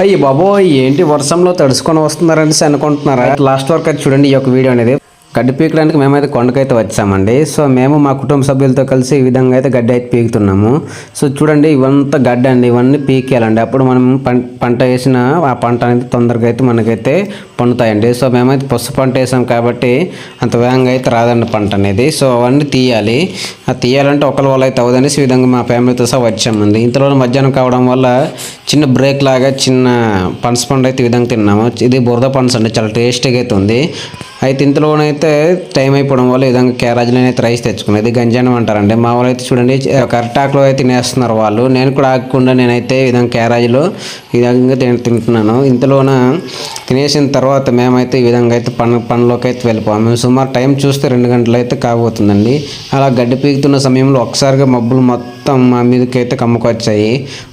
అయ్యి బాబోయ్ ఏంటి వర్షంలో తడుచుకొని వస్తున్నారని అనుకుంటున్నారా? లాస్ట్ వరకు అది చూడండి ఈ యొక్క వీడియో అనేది. గడ్డి పీకడానికి మేమైతే కొండకైతే వచ్చామండి. సో మేము మా కుటుంబ సభ్యులతో కలిసి ఈ విధంగా అయితే గడ్డి అయితే పీకుతున్నాము. సో చూడండి ఇవంతా గడ్డి అండి. ఇవన్నీ పీకేయాలండి. అప్పుడు మనం పం- పంట వేసిన ఆ పంట అనేది తొందరగా అయితే మనకైతే పండుతాయండి. సో మేమైతే పసుపు పంట వేసాం కాబట్టి అంత వేగంగా అయితే రాదండి పంట అనేది. సో అవన్నీ తీయాలి. ఆ తీయాలంటే ఒకరి వల్ల అయితే అవదనేసి ఈ విధంగా మా ఫ్యామిలీతో సహా వచ్చామండి. ఇంతలో మధ్యాహ్నం కావడం వల్ల చిన్న బ్రేక్ లాగా చిన్న పనస పండు అయితే ఈ విధంగా తిన్నాము. ఇది బురద పనస అండి. చాలా టేస్టీగా అయితే ఉంది. అయితే ఇంతలోనైతే టైం అయిపోవడం వల్ల ఈ విధంగా క్యారేజ్లో అయితే రైస్ తెచ్చుకునేది గంజానం అంటారండి. మా వాళ్ళు అయితే చూడండి ఒక అయితే తినేస్తున్నారు వాళ్ళు. నేను కూడా ఆగకుండా నేనైతే ఈ విధంగా క్యారేజ్లో ఈ విధంగా తింటున్నాను. ఇంతలోన తినేసిన తర్వాత మేమైతే ఈ విధంగా అయితే పన్ను పనిలోకి అయితే వెళ్ళిపోయాము మేము సుమారు టైం చూస్తే రెండు గంటలు అయితే కాబోతుందండి అలా గడ్డి పీకుతున్న సమయంలో ఒకసారిగా మబ్బులు మొత్తం మా మీదకి అయితే కమ్ముకొచ్చాయి.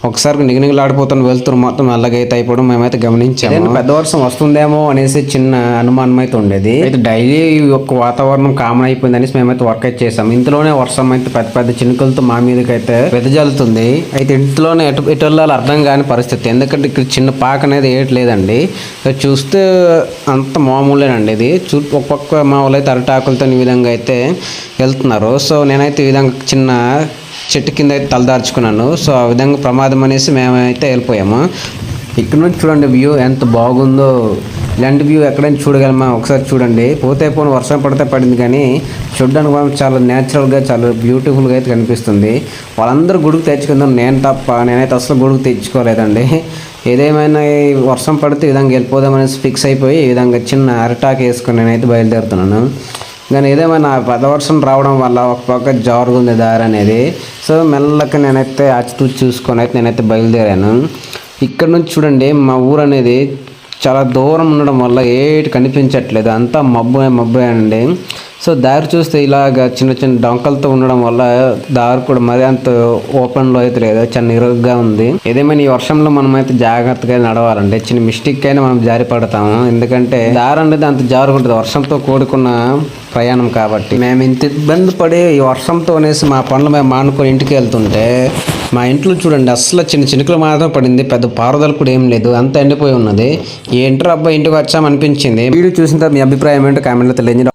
ఒకసారి నిగనిగలాడిపోతున్న వెళ్తున్న మొత్తం నల్లగైతే అయిపోవడం మేమైతే గమనించాము. పెద్ద వర్షం వస్తుందేమో అనేసి చిన్న అనుమానం అయితే ఉండేది. అయితే డైలీ యొక్క వాతావరణం కామన్ అయిపోయింది అనేసి మేమైతే వర్క్ అయితే చేసాం ఇంతలోనే వర్షం అయితే పెద్ద పెద్ద చినుకులతో మా మీదకి అయితే వెదజల్లుతుంది. అయితే ఇంట్లోనే ఎటు ఎటు వెళ్ళాలో అర్థం కాని పరిస్థితి. ఎందుకంటే ఇక్కడ చిన్న పాక అనేది ఏట్లేదండి సో చూస్తే అంత మామూలేనండి ఇది. చూ ఒక పక్క మా వాళ్ళు అయితే అరటాకులతో ఈ విధంగా అయితే వెళ్తున్నారు. సో నేనైతే ఈ విధంగా చిన్న చెట్టు కింద అయితే తలదార్చుకున్నాను. సో ఆ విధంగా ప్రమాదం అనేసి మేమైతే వెళ్ళిపోయాము. ఇక్కడ నుంచి చూడండి వ్యూ ఎంత బాగుందో. ఇలాంటి వ్యూ ఎక్కడైనా చూడగలమా? ఒకసారి చూడండి. పోతే పోను వర్షం పడితే పడింది కానీ చూడడానికి మనం చాలా న్యాచురల్గా చాలా బ్యూటిఫుల్గా అయితే కనిపిస్తుంది. వాళ్ళందరూ గుడికి తెచ్చుకుందాం. నేను తప్ప నేనైతే అసలు గుడికి తెచ్చుకోలేదండి. ఏదేమైనా వర్షం పడితే ఈ విధంగా వెళ్ళిపోదామనేసి ఫిక్స్ అయిపోయి ఈ విధంగా చిన్న అరటాక్ వేసుకుని నేనైతే బయలుదేరుతున్నాను. కానీ ఏదేమైనా పదవర్షం వర్షం రావడం వల్ల ఒక పక్క జారుగుంది దారి అనేది. సో మెల్లగా నేనైతే ఆచితూచి చూసుకొని అయితే నేనైతే బయలుదేరాను. ఇక్కడ నుంచి చూడండి మా ఊరు అనేది చాలా దూరం ఉండడం వల్ల ఏటి కనిపించట్లేదు. అంతా మబ్బు మబ్బు అండి. సో దారి చూస్తే ఇలాగ చిన్న చిన్న డొంకలతో ఉండడం వల్ల దారి కూడా మరీ అంత ఓపెన్లో అయితే లేదు. చాలా ఇరుగ్గా ఉంది. ఏదేమైనా ఈ వర్షంలో మనం అయితే జాగ్రత్తగా నడవాలండి. చిన్న మిస్టేక్ అయినా మనం జారి పడతాము. ఎందుకంటే దారి అనేది అంత జారుకుంటుంది. వర్షంతో కూడుకున్న ప్రయాణం కాబట్టి. మేము ఇంత ఇబ్బంది పడి ఈ వర్షంతో అనేసి మా పనులు మేము మానుకొని ఇంటికి వెళ్తుంటే మా ఇంట్లో చూడండి అసలు చిన్న చినుకులు మాత్రం పడింది. పెద్ద పారుదల కూడా ఏం లేదు. అంత ఎండిపోయి ఉన్నది. ఏంటో అబ్బాయి ఇంటికి వచ్చామనిపించింది. వీడియో చూసిన తర్వాత మీ అభిప్రాయం ఏంటో కామెంట్లో తెలియజేయండి.